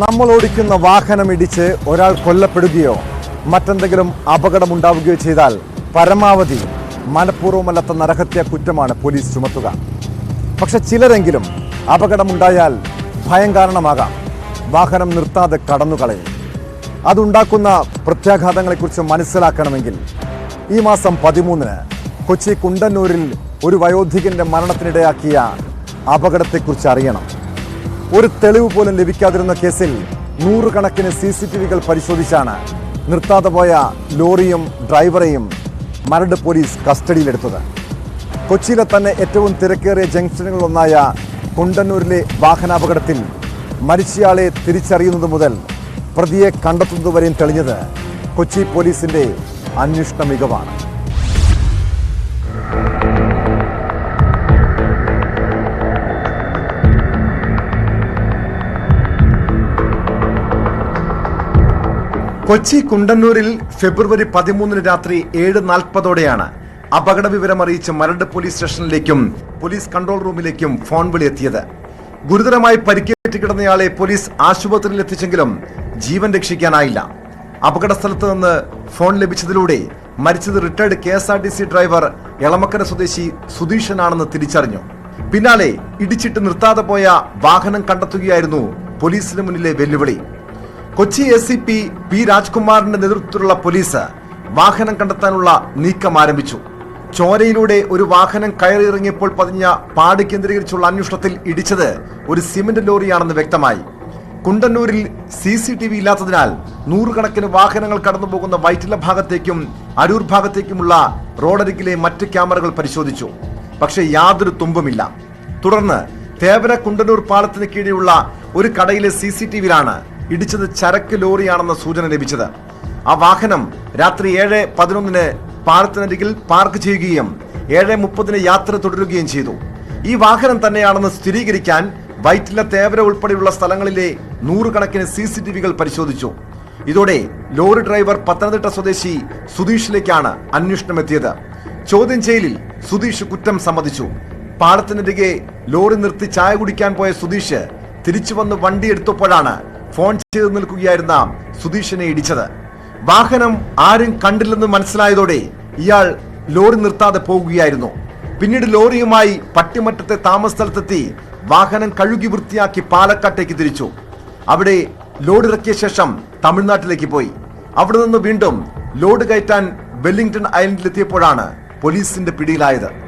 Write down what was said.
നമ്മൾ ഓടിക്കുന്ന വാഹനം ഇടിച്ച് ഒരാൾ കൊല്ലപ്പെടുകയോ മറ്റെന്തെങ്കിലും അപകടമുണ്ടാവുകയോ ചെയ്താൽ പരമാവധി മനഃപൂർവമല്ലാത്ത നരഹത്യ കുറ്റമാണ് പോലീസ് ചുമത്തുക. പക്ഷെ ചിലരെങ്കിലും അപകടമുണ്ടായാൽ ഭയം കാരണമാകാം. വാഹനം നിർത്താതെ കടന്നുകളയും. അതുണ്ടാക്കുന്ന പ്രത്യാഘാതങ്ങളെക്കുറിച്ച് മനസ്സിലാക്കണമെങ്കിൽ ഈ മാസം പതിമൂന്നിന് കൊച്ചി കുണ്ടന്നൂരിൽ ഒരു വയോധികന്റെ മരണത്തിനിടയാക്കിയ അപകടത്തെക്കുറിച്ച് അറിയണം. ഒരു തെളിവ് പോലും ലഭിക്കാതിരുന്ന കേസിൽ നൂറുകണക്കിന് സി സി ടി വികൾ പരിശോധിച്ചാണ് നിർത്താതെ പോയ ലോറിയും ഡ്രൈവറെയും മരട് പോലീസ് കസ്റ്റഡിയിലെടുത്തത്. കൊച്ചിയിലെ തന്നെ ഏറ്റവും തിരക്കേറിയ ജംഗ്ഷനുകളൊന്നായ കുണ്ടന്നൂരിലെ വാഹനാപകടത്തിൽ മരിച്ചയാളെ തിരിച്ചറിയുന്നത് മുതൽ പ്രതിയെ കണ്ടെത്തുന്നതുവരെയും തെളിഞ്ഞത് കൊച്ചി പോലീസിന്റെ അന്വേഷണ മികവാണ്. കൊച്ചി കുണ്ടന്നൂരിൽ ഫെബ്രുവരി പതിമൂന്നിന് രാത്രി ഏഴ് നാൽപ്പതോടെയാണ് അപകട വിവരം അറിയിച്ച് മരട് പോലീസ് സ്റ്റേഷനിലേക്കും പോലീസ് കൺട്രോൾ റൂമിലേക്കും ഫോൺ വിളി എത്തിയത് ഗുരുതരമായി പരിക്കേറ്റ് കിടന്നയാളെ പോലീസ് ആശുപത്രിയിൽ എത്തിച്ചെങ്കിലും ജീവൻ രക്ഷിക്കാനായില്ല. അപകട സ്ഥലത്ത് നിന്ന് ഫോൺ ലഭിച്ചതിലൂടെ മരിച്ചത് retired K S R T C driver Elamakkara സ്വദേശി സുധീഷനാണെന്ന് തിരിച്ചറിഞ്ഞു. പിന്നാലെ ഇടിച്ചിട്ട് നിർത്താതെ പോയ വാഹനം കണ്ടെത്തുകയായിരുന്നു പോലീസിന് മുന്നിലെ വെല്ലുവിളി. Kochi S C P P രാജ്കുമാറിന്റെ നേതൃത്വത്തിലുള്ള പോലീസ് വാഹനം കണ്ടെത്താനുള്ള നീക്കം ആരംഭിച്ചു. ചോരയിലൂടെ ഒരു വാഹനം കയറിയിറങ്ങിയപ്പോൾ പതിഞ്ഞ പാട് കേന്ദ്രീകരിച്ചുള്ള അന്വേഷണത്തിൽ ഇടിച്ചത് ഒരു സിമന്റ് ലോറിയാണെന്ന് വ്യക്തമായി. കുണ്ടന്നൂരിൽ സി സി ടി വി ഇല്ലാത്തതിനാൽ നൂറുകണക്കിന് വാഹനങ്ങൾ കടന്നുപോകുന്ന വൈറ്റില ഭാഗത്തേക്കും അരൂർ ഭാഗത്തേക്കുമുള്ള റോഡരികിലെ മറ്റ് ക്യാമറകൾ പരിശോധിച്ചു. പക്ഷേ യാതൊരു തുമ്പുമില്ല. തുടർന്ന് തേവര കുണ്ടന്നൂർ പാലത്തിന് കീഴിലുള്ള ഒരു കടയിലെ സി സി ടി വിയിലാണ് ഇടിച്ചത് ചരക്ക് ലോറിയാണെന്ന സൂചന ലഭിച്ചത്. ആ വാഹനം രാത്രി ഏഴ് പതിനൊന്നിന് പാലത്തിനരികിൽ പാർക്ക് ചെയ്യുകയും ഏഴ് മുപ്പതിന് യാത്ര തുടരുകയും ചെയ്തു. ഈ വാഹനം തന്നെയാണെന്ന് സ്ഥിരീകരിക്കാൻ വൈറ്റില തേവര ഉൾപ്പെടെയുള്ള സ്ഥലങ്ങളിലെ നൂറുകണക്കിന് സി സി ടി വികൾ പരിശോധിച്ചു. ഇതോടെ ലോറി ഡ്രൈവർ പത്തനംതിട്ട സ്വദേശി സുധീഷിലേക്കാണ് അന്വേഷണം എത്തിയത് ചോദ്യം ചെയ്യലിൽ സുധീഷ് കുറ്റം സമ്മതിച്ചു. പാലത്തിനരികെ ലോറി നിർത്തി ചായ കുടിക്കാൻ പോയ സുധീഷ് തിരിച്ചു വന്ന് വണ്ടി എടുത്തപ്പോഴാണ് ഫോൺ ചെയ്ത് നിൽക്കുകയായിരുന്ന സുധീഷിനെ ഇടിച്ചത്. വാഹനം ആരും കണ്ടില്ലെന്ന് മനസ്സിലായതോടെ ഇയാൾ ലോറി നിർത്താതെ പോകുകയായിരുന്നു. പിന്നീട് ലോറിയുമായി പട്ടിമറ്റത്തെ താമസ സ്ഥലത്തെത്തി വാഹനം കഴുകി വൃത്തിയാക്കി പാലക്കാട്ടേക്ക് തിരിച്ചു. അവിടെ ലോഡ് ഇറക്കിയ ശേഷം തമിഴ്നാട്ടിലേക്ക് പോയി. അവിടെ നിന്ന് വീണ്ടും ലോഡ് കയറ്റാൻ വെല്ലിംഗ്ടൺ ഐലൻഡിലെത്തിയപ്പോഴാണ് പോലീസിന്റെ പിടിയിലായത്.